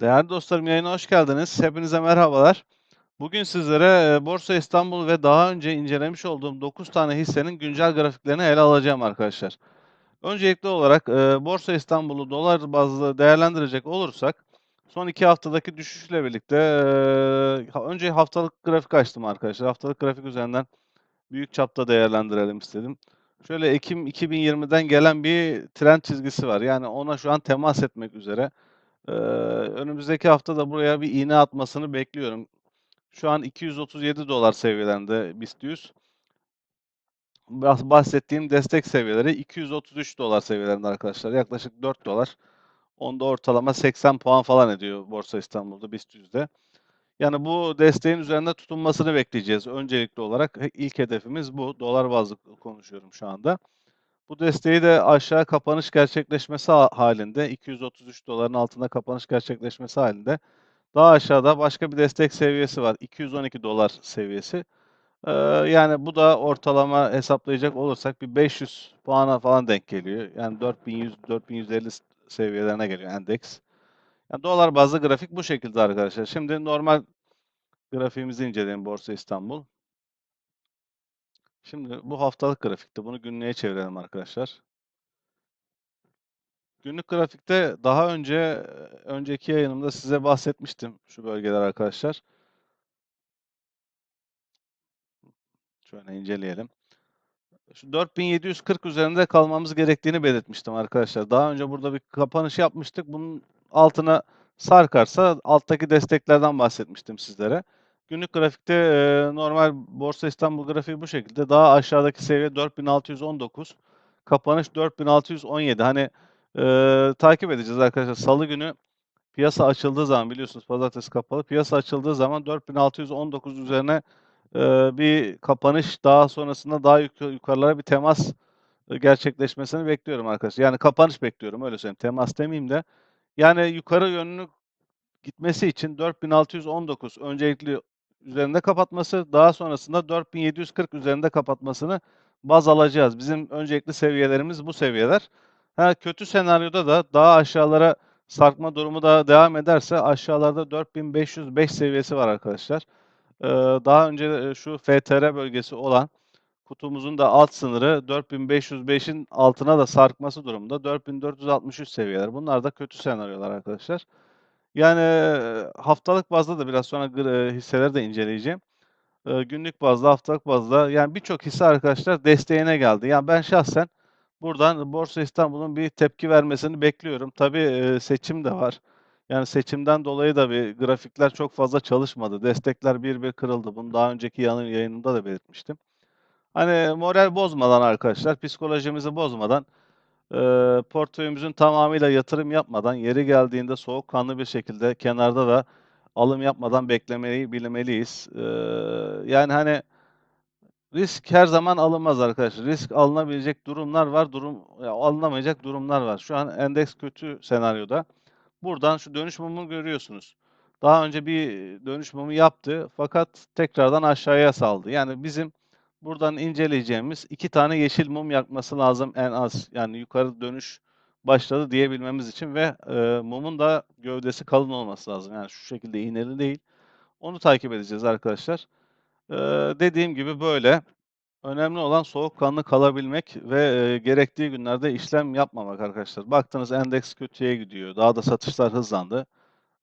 Değerli dostlarım yayına hoş geldiniz. Hepinize merhabalar. Bugün sizlere e, Borsa İstanbul ve daha önce incelemiş olduğum 9 tane hissenin güncel grafiklerini ele alacağım arkadaşlar. Öncelikli olarak e, Borsa İstanbul'u dolar bazlı değerlendirecek olursak son 2 haftadaki düşüşle birlikte e, önce haftalık grafik açtım arkadaşlar. Haftalık grafik üzerinden büyük çapta değerlendirelim istedim. Şöyle Ekim 2020'den gelen bir trend çizgisi var. Yani ona şu an temas etmek üzere. Eee, önümüzdeki hafta da buraya bir iğne atmasını bekliyorum. Şu an $237 seviyelerinde BIST 100. Bahs bahsettiğim destek seviyeleri $233 seviyelerinde arkadaşlar. Yaklaşık $4. Onda ortalama 80 puan falan ediyor Borsa İstanbul'da BIST 100'de. Yani bu desteğin üzerinde tutunmasını bekleyeceğiz öncelikli olarak. ilk hedefimiz bu. Dolar bazlı konuşuyorum şu anda. Bu desteği de aşağı kapanış gerçekleşmesi halinde 233 doların altında kapanış gerçekleşmesi halinde daha aşağıda başka bir destek seviyesi var. 212 dolar seviyesi. Ee, yani bu da ortalama hesaplayacak olursak bir 500 puana falan denk geliyor. Yani 4100 4150 seviyelerine geliyor endeks. Yani dolar bazlı grafik bu şekilde arkadaşlar. Şimdi normal grafiğimizi inceleyelim Borsa İstanbul. Şimdi bu haftalık grafikte bunu günlüğe çevirelim arkadaşlar. Günlük grafikte daha önce önceki yayınımda size bahsetmiştim şu bölgeler arkadaşlar. Şöyle inceleyelim. Şu 4740 üzerinde kalmamız gerektiğini belirtmiştim arkadaşlar. Daha önce burada bir kapanış yapmıştık. Bunun altına sarkarsa alttaki desteklerden bahsetmiştim sizlere. Günlük grafikte e, normal Borsa İstanbul grafiği bu şekilde. Daha aşağıdaki seviye 4619. Kapanış 4617. Hani e, takip edeceğiz arkadaşlar. Salı günü piyasa açıldığı zaman biliyorsunuz pazartesi kapalı. Piyasa açıldığı zaman 4619 üzerine e, bir kapanış daha sonrasında daha yuk yukarılara bir temas gerçekleşmesini bekliyorum arkadaşlar. Yani kapanış bekliyorum öyle söyleyeyim. Temas demeyeyim de. Yani yukarı yönlü gitmesi için 4619 öncelikli üzerinde kapatması, daha sonrasında 4740 üzerinde kapatmasını baz alacağız. Bizim öncelikli seviyelerimiz bu seviyeler. Ha, kötü senaryoda da daha aşağılara sarkma durumu da devam ederse aşağılarda 4505 seviyesi var arkadaşlar. Ee, daha önce şu FTR bölgesi olan kutumuzun da alt sınırı 4505'in altına da sarkması durumunda 4463 seviyeler. Bunlar da kötü senaryolar arkadaşlar. Yani haftalık bazda da biraz sonra hisseleri de inceleyeceğim. Günlük bazda, haftalık bazda yani birçok hisse arkadaşlar desteğine geldi. Yani ben şahsen buradan Borsa İstanbul'un bir tepki vermesini bekliyorum. Tabii seçim de var. Yani seçimden dolayı da bir grafikler çok fazla çalışmadı. Destekler bir bir kırıldı. Bunu daha önceki yayınımda da belirtmiştim. Hani moral bozmadan arkadaşlar, psikolojimizi bozmadan Eee, portföyümüzün tamamıyla yatırım yapmadan, yeri geldiğinde soğukkanlı bir şekilde kenarda da alım yapmadan beklemeyi bilmeliyiz. Eee, yani, hani risk her zaman alınmaz arkadaşlar. Risk alınabilecek durumlar var, durum ya, alınamayacak durumlar var. Şu an endeks kötü senaryoda. Buradan şu dönüş mumunu görüyorsunuz. Daha önce bir dönüş mumu yaptı fakat tekrardan aşağıya saldı. Yani bizim buradan inceleyeceğimiz iki tane yeşil mum yakması lazım en az. Yani yukarı dönüş başladı diyebilmemiz için ve e, mumun da gövdesi kalın olması lazım. Yani şu şekilde iğneli değil. Onu takip edeceğiz arkadaşlar. E, dediğim gibi böyle. Önemli olan soğukkanlı kalabilmek ve e, gerektiği günlerde işlem yapmamak arkadaşlar. Baktınız endeks kötüye gidiyor. Daha da satışlar hızlandı.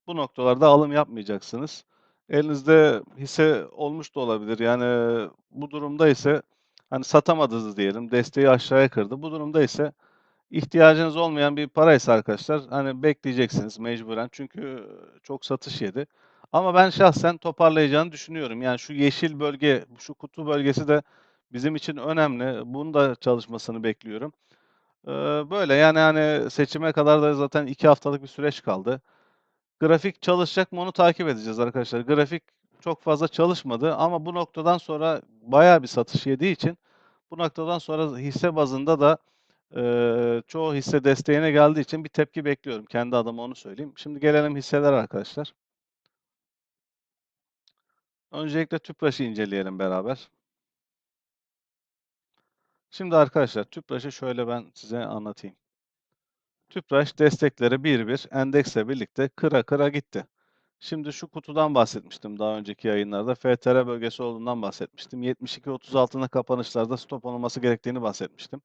Bu noktalarda alım yapmayacaksınız. Elinizde hisse olmuş da olabilir. Yani bu durumda ise hani satamadınız diyelim. Desteği aşağıya kırdı. Bu durumda ise ihtiyacınız olmayan bir paraysa arkadaşlar hani bekleyeceksiniz mecburen. Çünkü çok satış yedi. Ama ben şahsen toparlayacağını düşünüyorum. Yani şu yeşil bölge, şu kutu bölgesi de bizim için önemli. Bunun da çalışmasını bekliyorum. Ee, böyle yani hani seçime kadar da zaten iki haftalık bir süreç kaldı. Grafik çalışacak mı onu takip edeceğiz arkadaşlar. Grafik çok fazla çalışmadı ama bu noktadan sonra bayağı bir satış yediği için bu noktadan sonra hisse bazında da e, çoğu hisse desteğine geldiği için bir tepki bekliyorum. Kendi adıma onu söyleyeyim. Şimdi gelelim hisseler arkadaşlar. Öncelikle Tüpraş'ı inceleyelim beraber. Şimdi arkadaşlar Tüpraş'ı şöyle ben size anlatayım. Tüpraş destekleri bir bir endeksle birlikte kıra kıra gitti. Şimdi şu kutudan bahsetmiştim daha önceki yayınlarda. FTR bölgesi olduğundan bahsetmiştim. 72.30 altına kapanışlarda stop olması gerektiğini bahsetmiştim.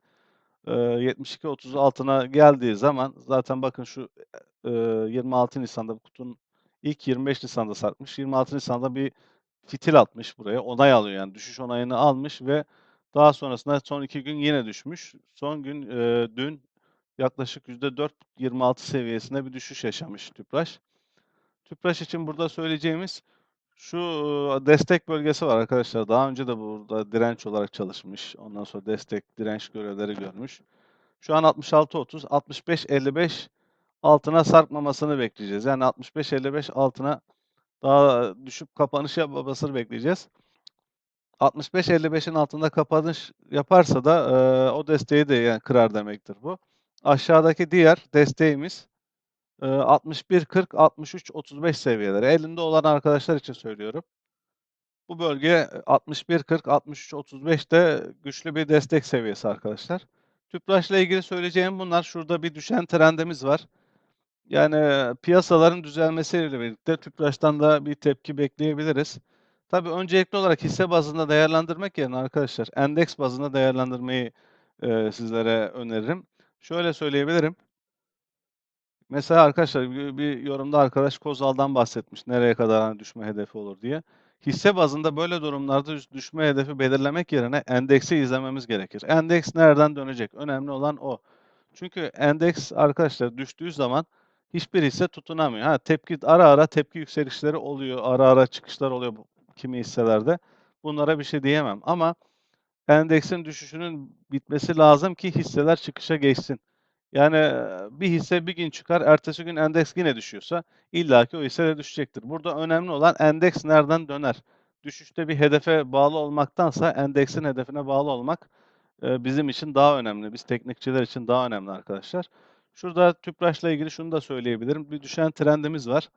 Eee, 72.30 altına geldiği zaman zaten bakın şu eee, 26 Nisan'da bu kutunun ilk 25 Nisan'da sarkmış. 26 Nisan'da bir fitil atmış buraya. Onay alıyor yani düşüş onayını almış ve daha sonrasında son iki gün yine düşmüş. Son gün eee, dün yaklaşık %4.26 seviyesinde bir düşüş yaşamış Tüpraş. Tüpraş için burada söyleyeceğimiz şu destek bölgesi var arkadaşlar. Daha önce de burada direnç olarak çalışmış. Ondan sonra destek, direnç görevleri görmüş. Şu an 66.30, 65.55 altına sarkmamasını bekleyeceğiz. Yani 65.55 altına daha düşüp kapanış yapmamasını bekleyeceğiz. 65.55'in altında kapanış yaparsa da eee, o desteği de yani kırar demektir bu. Aşağıdaki diğer desteğimiz eee, 61.40, 63.35 seviyeleri. Elinde olan arkadaşlar için söylüyorum. Bu bölge e, 61.40, 63.35 de güçlü bir destek seviyesi arkadaşlar. Tüpraş'la ilgili söyleyeceğim bunlar. Şurada bir düşen trendimiz var. Yani piyasaların düzelmesiyle birlikte Tüpraş'tan da bir tepki bekleyebiliriz. Tabii öncelikli olarak hisse bazında değerlendirmek yerine arkadaşlar endeks bazında değerlendirmeyi eee, sizlere öneririm. Şöyle söyleyebilirim. Mesela arkadaşlar bir, yorumda arkadaş Kozal'dan bahsetmiş. Nereye kadar hani düşme hedefi olur diye. Hisse bazında böyle durumlarda düş- düşme hedefi belirlemek yerine endeksi izlememiz gerekir. Endeks nereden dönecek? Önemli olan o. Çünkü endeks arkadaşlar düştüğü zaman hiçbir hisse tutunamıyor. Ha tepki ara ara tepki yükselişleri oluyor, ara ara çıkışlar oluyor kimi hisselerde. Bunlara bir şey diyemem ama endeksin düşüşünün bitmesi lazım ki hisseler çıkışa geçsin. Yani bir hisse bir gün çıkar, ertesi gün endeks yine düşüyorsa illaki o hisse de düşecektir. Burada önemli olan endeks nereden döner? Düşüşte bir hedefe bağlı olmaktansa endeksin hedefine bağlı olmak bizim için daha önemli. Biz teknikçiler için daha önemli arkadaşlar. Şurada Tüpraş'la ilgili şunu da söyleyebilirim. Bir düşen trendimiz var.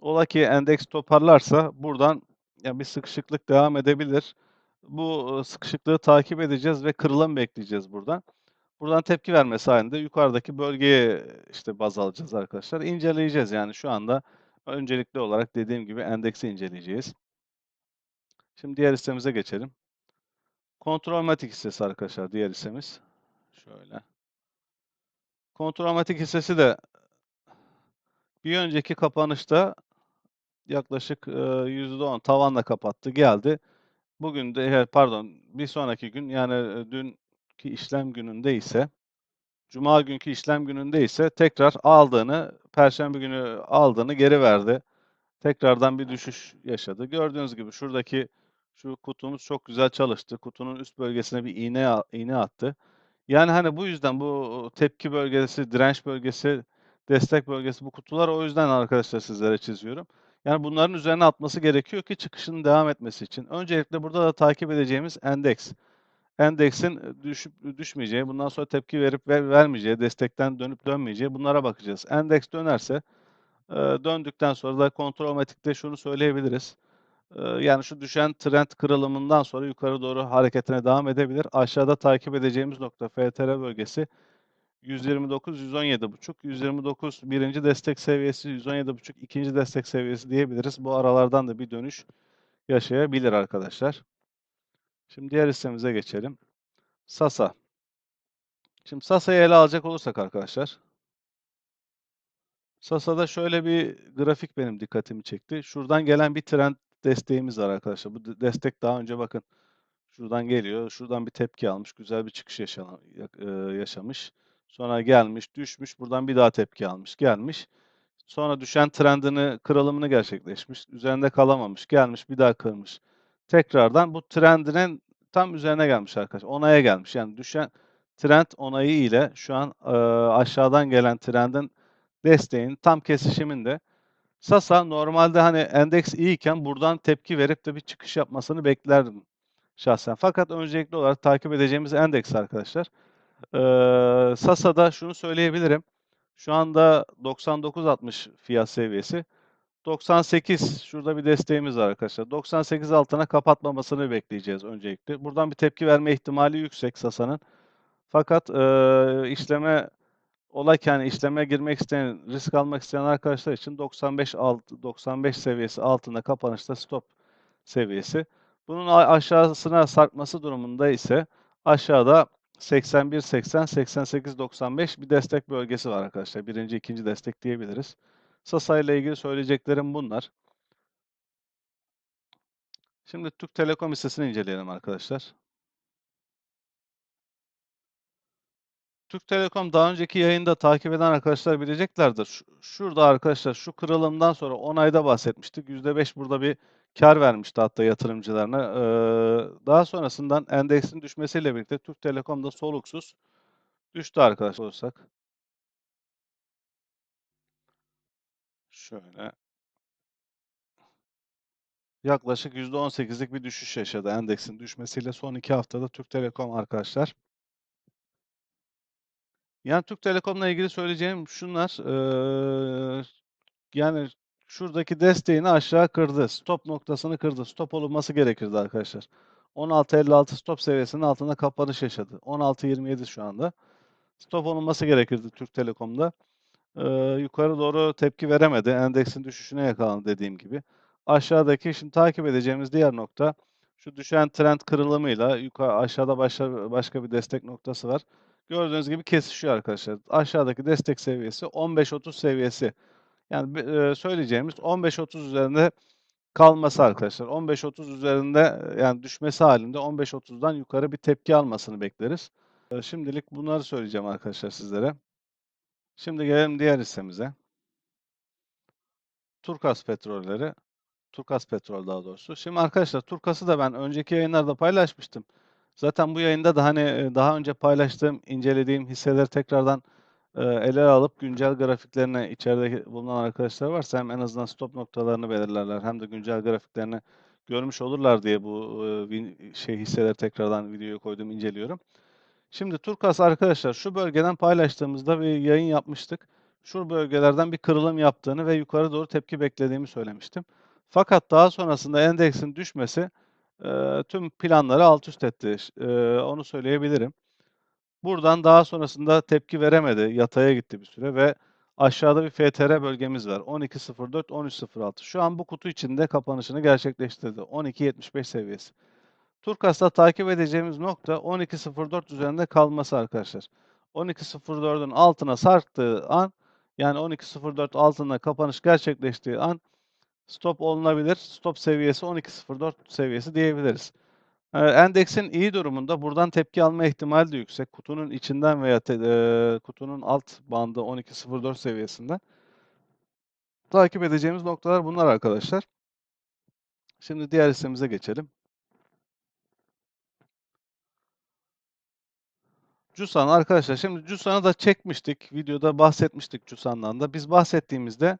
Ola ki endeks toparlarsa buradan ya bir sıkışıklık devam edebilir. Bu sıkışıklığı takip edeceğiz ve kırılım bekleyeceğiz buradan. Buradan tepki vermesi halinde yukarıdaki bölgeye işte baz alacağız arkadaşlar. İnceleyeceğiz yani şu anda öncelikli olarak dediğim gibi endeksi inceleyeceğiz. Şimdi diğer hissemize geçelim. Kontrolmatik hissesi arkadaşlar diğer hissemiz. Şöyle. Kontrolmatik hissesi de bir önceki kapanışta yaklaşık eee, %10 tavanla kapattı geldi. Bugün de pardon bir sonraki gün yani e, dünkü işlem gününde ise Cuma günkü işlem gününde ise tekrar aldığını, Perşembe günü aldığını geri verdi. Tekrardan bir düşüş yaşadı. Gördüğünüz gibi şuradaki şu kutumuz çok güzel çalıştı. Kutunun üst bölgesine bir iğne iğne attı. Yani hani bu yüzden bu tepki bölgesi, direnç bölgesi, destek bölgesi bu kutular o yüzden arkadaşlar sizlere çiziyorum. Yani bunların üzerine atması gerekiyor ki çıkışın devam etmesi için. Öncelikle burada da takip edeceğimiz endeks endeksin e, düşüp düşmeyeceği, bundan sonra tepki verip ver vermeyeceği, destekten dönüp dönmeyeceği bunlara bakacağız. Endeks dönerse e, döndükten sonra da kontrolmatikte şunu söyleyebiliriz. E, yani şu düşen trend kırılımından sonra yukarı doğru hareketine devam edebilir. Aşağıda takip edeceğimiz nokta FTR bölgesi 129 117.5 129 birinci destek seviyesi 117.5 ikinci destek seviyesi diyebiliriz. Bu aralardan da bir dönüş yaşayabilir arkadaşlar. Şimdi diğer hissemize geçelim. Sasa. Şimdi Sasa'yı ele alacak olursak arkadaşlar. Sasa'da şöyle bir grafik benim dikkatimi çekti. Şuradan gelen bir trend desteğimiz var arkadaşlar. Bu de- destek daha önce bakın şuradan geliyor. Şuradan bir tepki almış. Güzel bir çıkış yaşa- ya- yaşamış. Sonra gelmiş, düşmüş. Buradan bir daha tepki almış. Gelmiş. Sonra düşen trendini, kırılımını gerçekleşmiş. Üzerinde kalamamış. Gelmiş, bir daha kırmış. Tekrardan bu trendinin tam üzerine gelmiş arkadaşlar. Onaya gelmiş. Yani düşen trend onayı ile şu an eee, aşağıdan gelen trendin desteğin tam kesişiminde. Sasa normalde hani endeks iyiyken buradan tepki verip de bir çıkış yapmasını beklerdim şahsen. Fakat öncelikli olarak takip edeceğimiz endeks arkadaşlar. Eee Sasa'da şunu söyleyebilirim. Şu anda 99.60 fiyat seviyesi. 98 şurada bir desteğimiz var arkadaşlar. 98 altına kapatmamasını bekleyeceğiz öncelikle. Buradan bir tepki verme ihtimali yüksek Sasa'nın. Fakat eee, işleme Ola ki hani işleme girmek isteyen, risk almak isteyen arkadaşlar için 95 alt 95 seviyesi altında kapanışta stop seviyesi. Bunun aşağısına sarkması durumunda ise aşağıda 81 80 88 95 bir destek bölgesi var arkadaşlar. Birinci, ikinci destek diyebiliriz. Sasa ile ilgili söyleyeceklerim bunlar. Şimdi Türk Telekom hissesini inceleyelim arkadaşlar. Türk Telekom daha önceki yayında takip eden arkadaşlar bileceklerdir. Şu- Şurada arkadaşlar şu kırılımdan sonra 10 ayda bahsetmiştik. %5 burada bir kar vermişti hatta yatırımcılarına. Ee, daha sonrasından endeksin düşmesiyle birlikte Türk Telekom da soluksuz düştü arkadaşlar olursak. Şöyle. Yaklaşık %18'lik bir düşüş yaşadı endeksin düşmesiyle son iki haftada Türk Telekom arkadaşlar. Yani Türk Telekom'la ilgili söyleyeceğim şunlar. Eee, yani şuradaki desteğini aşağı kırdı. Stop noktasını kırdı. Stop olunması gerekirdi arkadaşlar. 16.56 stop seviyesinin altında kapanış yaşadı. 16.27 şu anda. Stop olunması gerekirdi Türk Telekom'da. Eee, yukarı doğru tepki veremedi. Endeksin düşüşüne yakalandı dediğim gibi. Aşağıdaki şimdi takip edeceğimiz diğer nokta şu düşen trend kırılımıyla yukarı aşağıda başka, başka bir destek noktası var. Gördüğünüz gibi kesişiyor arkadaşlar. Aşağıdaki destek seviyesi 15-30 seviyesi. Yani e, söyleyeceğimiz 15-30 üzerinde kalması arkadaşlar. 15-30 üzerinde yani düşmesi halinde 15-30'dan yukarı bir tepki almasını bekleriz. E, Şimdilik bunları söyleyeceğim arkadaşlar sizlere. Şimdi gelelim diğer hissemize. Turkas Petrolleri. Turkas Petrol daha doğrusu. Şimdi arkadaşlar Turkas'ı da ben önceki yayınlarda paylaşmıştım. Zaten bu yayında da hani daha önce paylaştığım, incelediğim hisseleri tekrardan e, ele alıp güncel grafiklerine içeride bulunan arkadaşlar varsa hem en azından stop noktalarını belirlerler hem de güncel grafiklerini görmüş olurlar diye bu e, şey hisseleri tekrardan videoya koydum, inceliyorum. Şimdi Turkas arkadaşlar şu bölgeden paylaştığımızda bir yayın yapmıştık. Şu bölgelerden bir kırılım yaptığını ve yukarı doğru tepki beklediğimi söylemiştim. Fakat daha sonrasında endeksin düşmesi e, tüm planları alt üst etti. E, onu söyleyebilirim. Buradan daha sonrasında tepki veremedi. Yataya gitti bir süre ve aşağıda bir FTR bölgemiz var. 12.04, 13.06. Şu an bu kutu içinde kapanışını gerçekleştirdi. 12.75 seviyesi. Turkas'ta takip edeceğimiz nokta 12.04 üzerinde kalması arkadaşlar. 12.04'ün altına sarktığı an yani 12.04 altında kapanış gerçekleştiği an stop olunabilir. Stop seviyesi 12.04 seviyesi diyebiliriz. Ee, endeksin iyi durumunda buradan tepki alma ihtimali de yüksek. Kutunun içinden veya te, e, kutunun alt bandı 12.04 seviyesinden. Takip edeceğimiz noktalar bunlar arkadaşlar. Şimdi diğer hissemize geçelim. Cusan arkadaşlar şimdi Cusan'ı da çekmiştik. Videoda bahsetmiştik Cusan'dan da. Biz bahsettiğimizde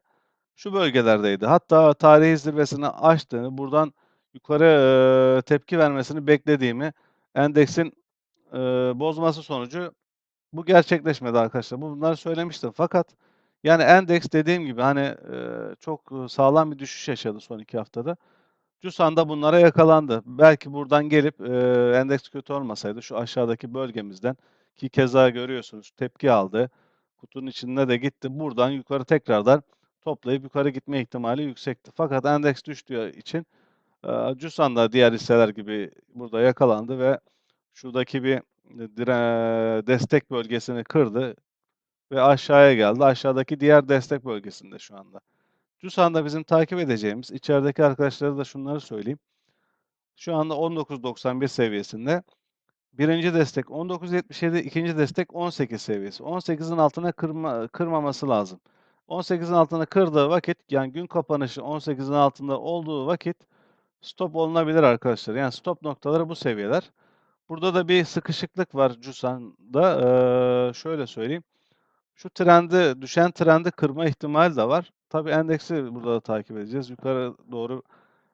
şu bölgelerdeydi. Hatta tarihi zirvesini aştığını, buradan yukarı e, tepki vermesini beklediğimi, endeksin e, bozması sonucu bu gerçekleşmedi arkadaşlar. Bunları söylemiştim. Fakat yani endeks dediğim gibi hani e, çok sağlam bir düşüş yaşadı son iki haftada. Cusan da bunlara yakalandı. Belki buradan gelip e, endeks kötü olmasaydı şu aşağıdaki bölgemizden ki keza görüyorsunuz tepki aldı. Kutunun içinde de gitti. Buradan yukarı tekrardan toplayıp yukarı gitme ihtimali yüksekti. Fakat endeks düştüğü için Cusan da diğer hisseler gibi burada yakalandı ve şuradaki bir destek bölgesini kırdı ve aşağıya geldi. Aşağıdaki diğer destek bölgesinde şu anda. Cusan'da bizim takip edeceğimiz, içerideki arkadaşlara da şunları söyleyeyim. Şu anda 19.91 seviyesinde. Birinci destek 19.77, ikinci destek 18 seviyesi. 18'in altına kırma, kırmaması lazım. 18'in altına kırdığı vakit, yani gün kapanışı 18'in altında olduğu vakit stop olunabilir arkadaşlar. Yani stop noktaları bu seviyeler. Burada da bir sıkışıklık var Cusan'da. Ee, şöyle söyleyeyim. Şu trendi, düşen trendi kırma ihtimali de var. Tabii endeksi burada da takip edeceğiz. Yukarı doğru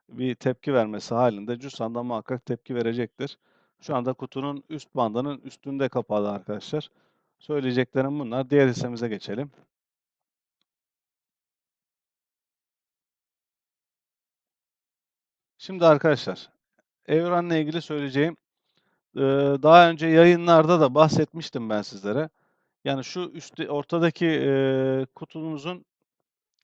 bir tepki vermesi halinde Cusan da muhakkak tepki verecektir. Şu anda kutunun üst bandının üstünde kapalı arkadaşlar. Söyleyeceklerim bunlar. Diğer hissemize geçelim. Şimdi arkadaşlar, Evren'le ilgili söyleyeceğim. Daha önce yayınlarda da bahsetmiştim ben sizlere. Yani şu üstte ortadaki, kutumuzun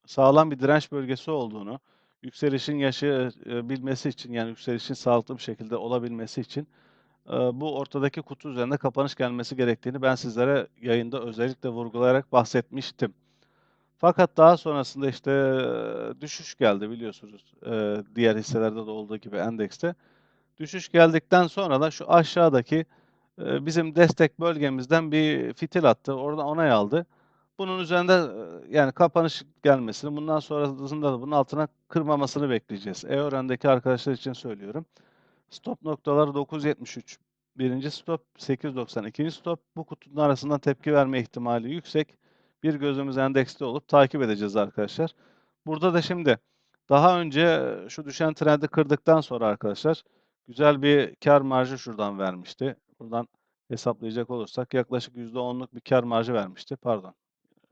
sağlam bir direnç bölgesi olduğunu, yükselişin yaşayabilmesi için, yani yükselişin sağlıklı bir şekilde olabilmesi için, bu ortadaki kutu üzerinde kapanış gelmesi gerektiğini ben sizlere yayında özellikle vurgulayarak bahsetmiştim. Fakat daha sonrasında, işte, düşüş geldi biliyorsunuz. Eee, diğer hisselerde de olduğu gibi endekste. Düşüş geldikten sonra da şu aşağıdaki, eee, bizim destek bölgemizden bir fitil attı. Oradan onay aldı. Bunun üzerinde, yani kapanış gelmesini, bundan sonrasında da bunun altına kırmamasını bekleyeceğiz. E-Öğren'deki arkadaşlar için söylüyorum. Stop noktaları 9.73 1'inci stop, 8.90 2'nci stop. Bu kutunun arasından tepki verme ihtimali yüksek. Bir gözümüz endekste olup takip edeceğiz arkadaşlar. Burada da şimdi daha önce şu düşen trendi kırdıktan sonra arkadaşlar güzel bir kar marjı şuradan vermişti. Buradan hesaplayacak olursak yaklaşık %10'luk bir kar marjı vermişti. Pardon.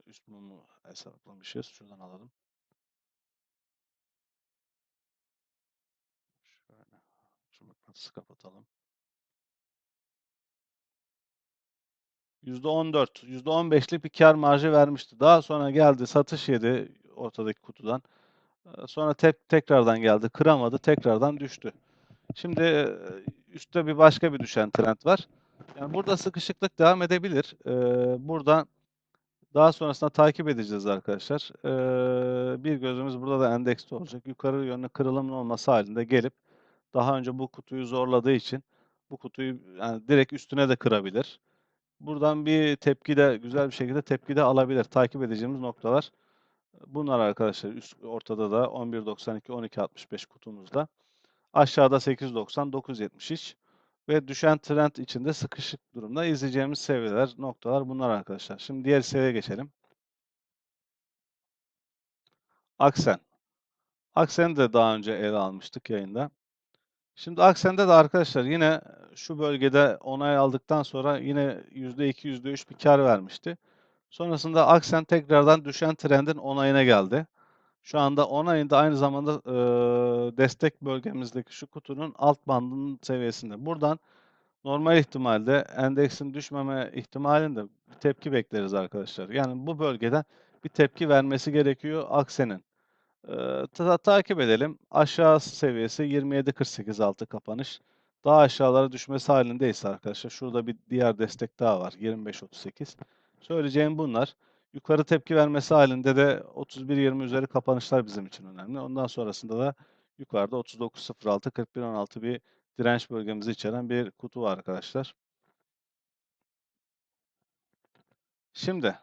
Üst mumu hesaplamışız. Şuradan alalım. Şöyle. Şu kapatalım. %14, %15'lik bir kar marjı vermişti. Daha sonra geldi, satış yedi ortadaki kutudan. Eee, sonra tek tekrardan geldi, kıramadı, tekrardan düştü. Şimdi, eee, üstte bir başka bir düşen trend var. Yani burada sıkışıklık devam edebilir. Eee, buradan daha sonrasında takip edeceğiz arkadaşlar. Eee, bir gözümüz burada da endekste olacak. Yukarı yönlü kırılımın olması halinde gelip daha önce bu kutuyu zorladığı için bu kutuyu yani direkt üstüne de kırabilir. Buradan bir tepki de güzel bir şekilde tepki de alabilir. Takip edeceğimiz noktalar bunlar arkadaşlar. Üst ortada da 11.92 12.65 kutumuzda. Aşağıda 8.90 9.73 ve düşen trend içinde sıkışık durumda izleyeceğimiz seviyeler, noktalar bunlar arkadaşlar. Şimdi diğer seviyeye geçelim. Aksen. Aksen'i de daha önce ele almıştık yayında. Şimdi Aksen'de de arkadaşlar yine şu bölgede onay aldıktan sonra yine %2, %3 bir kar vermişti. Sonrasında Aksen tekrardan düşen trendin onayına geldi. Şu anda onayında aynı zamanda e, destek bölgemizdeki şu kutunun alt bandının seviyesinde. Buradan normal ihtimalde endeksin düşmeme ihtimalinde bir tepki bekleriz arkadaşlar. Yani bu bölgeden bir tepki vermesi gerekiyor Aksen'in. Eee, ta takip edelim. Aşağı seviyesi 27.48 altı kapanış. Daha aşağılara düşmesi halindeyse arkadaşlar şurada bir diğer destek daha var 25.38. Söyleyeceğim bunlar. Yukarı tepki vermesi halinde de 31.20 üzeri kapanışlar bizim için önemli. Ondan sonrasında da yukarıda 39.06 41.16 bir direnç bölgemizi içeren bir kutu var arkadaşlar. Şimdi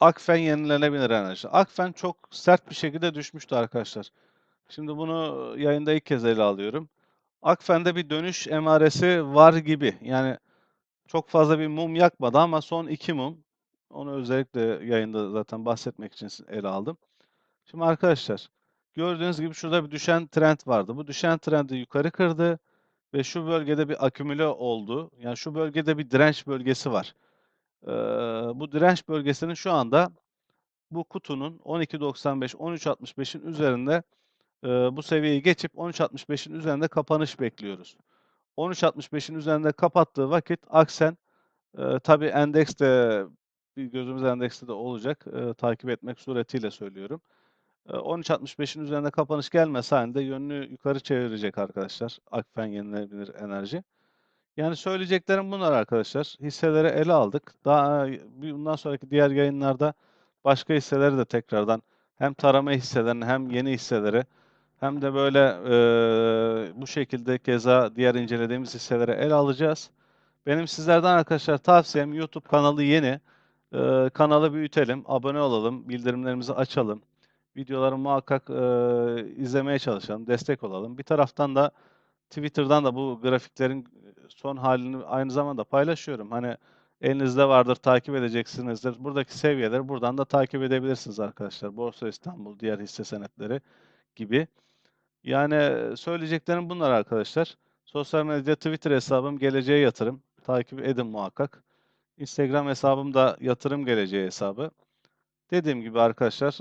Akfen yenilenebilir enerji. Akfen çok sert bir şekilde düşmüştü arkadaşlar. Şimdi bunu yayında ilk kez ele alıyorum. Akfen'de bir dönüş emaresi var gibi. Yani çok fazla bir mum yakmadı ama son iki mum. Onu özellikle yayında zaten bahsetmek için ele aldım. Şimdi arkadaşlar gördüğünüz gibi şurada bir düşen trend vardı. Bu düşen trendi yukarı kırdı ve şu bölgede bir akümüle oldu. Yani şu bölgede bir direnç bölgesi var. Ee, bu direnç bölgesinin şu anda bu kutunun 12.95 13.65'in üzerinde bu seviyeyi geçip 13.65'in üzerinde kapanış bekliyoruz. 13.65'in üzerinde kapattığı vakit aksen e, tabi endeks de bir gözümüz endekste de olacak. E, takip etmek suretiyle söylüyorum. E, 13.65'in üzerinde kapanış gelmesi halinde yönünü yukarı çevirecek arkadaşlar. Akfen yenilebilir enerji. Yani söyleyeceklerim bunlar arkadaşlar. Hisseleri ele aldık. Daha bundan sonraki diğer yayınlarda başka hisseleri de tekrardan hem tarama hisselerini hem yeni hisseleri hem de böyle e, bu şekilde keza diğer incelediğimiz hisseleri ele alacağız. Benim sizlerden arkadaşlar tavsiyem YouTube kanalı yeni. E, kanalı büyütelim, abone olalım, bildirimlerimizi açalım. Videoları muhakkak e, izlemeye çalışalım, destek olalım. Bir taraftan da Twitter'dan da bu grafiklerin son halini aynı zamanda paylaşıyorum. Hani elinizde vardır, takip edeceksinizdir. Buradaki seviyeleri buradan da takip edebilirsiniz arkadaşlar. Borsa İstanbul, diğer hisse senetleri gibi. Yani söyleyeceklerim bunlar arkadaşlar. Sosyal medya Twitter hesabım Geleceğe Yatırım. Takip edin muhakkak. Instagram hesabım da Yatırım Geleceği hesabı. Dediğim gibi arkadaşlar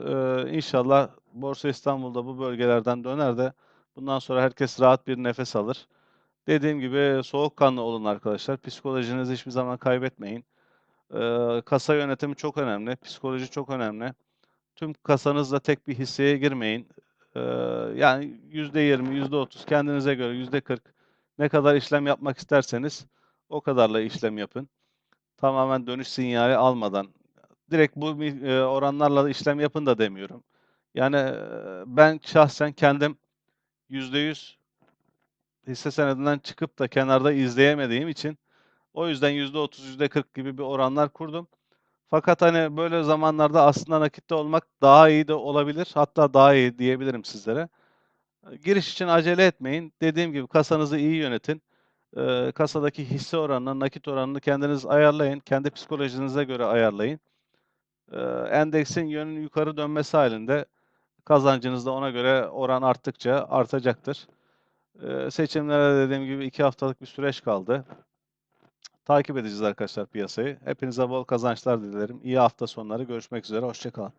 inşallah Borsa İstanbul'da bu bölgelerden döner de bundan sonra herkes rahat bir nefes alır. Dediğim gibi soğukkanlı olun arkadaşlar. Psikolojinizi hiçbir zaman kaybetmeyin. Kasa yönetimi çok önemli, psikoloji çok önemli. Tüm kasanızla tek bir hisseye girmeyin. Yani %20, %30 kendinize göre %40 ne kadar işlem yapmak isterseniz o kadarla işlem yapın. Tamamen dönüş sinyali almadan. Direkt bu oranlarla işlem yapın da demiyorum. Yani, ben şahsen kendim %100 hisse senedinden çıkıp da kenarda izleyemediğim için o yüzden %30, %40 gibi bir oranlar kurdum. Fakat, hani, böyle zamanlarda aslında nakitte olmak daha iyi de olabilir. Hatta daha iyi diyebilirim sizlere. Eee, giriş için acele etmeyin. Dediğim gibi kasanızı iyi yönetin. Eee, kasadaki hisse oranını, nakit oranını kendiniz ayarlayın. Kendi psikolojinize göre ayarlayın. Eee, endeksin yönünün yukarı dönmesi hâlinde kazancınız da ona göre oran arttıkça artacaktır. Eee, seçimlere dediğim gibi 2 haftalık bir süreç kaldı. Takip edeceğiz arkadaşlar piyasayı. Hepinize bol kazançlar dilerim. İyi hafta sonları. Görüşmek üzere, hoşça kalın.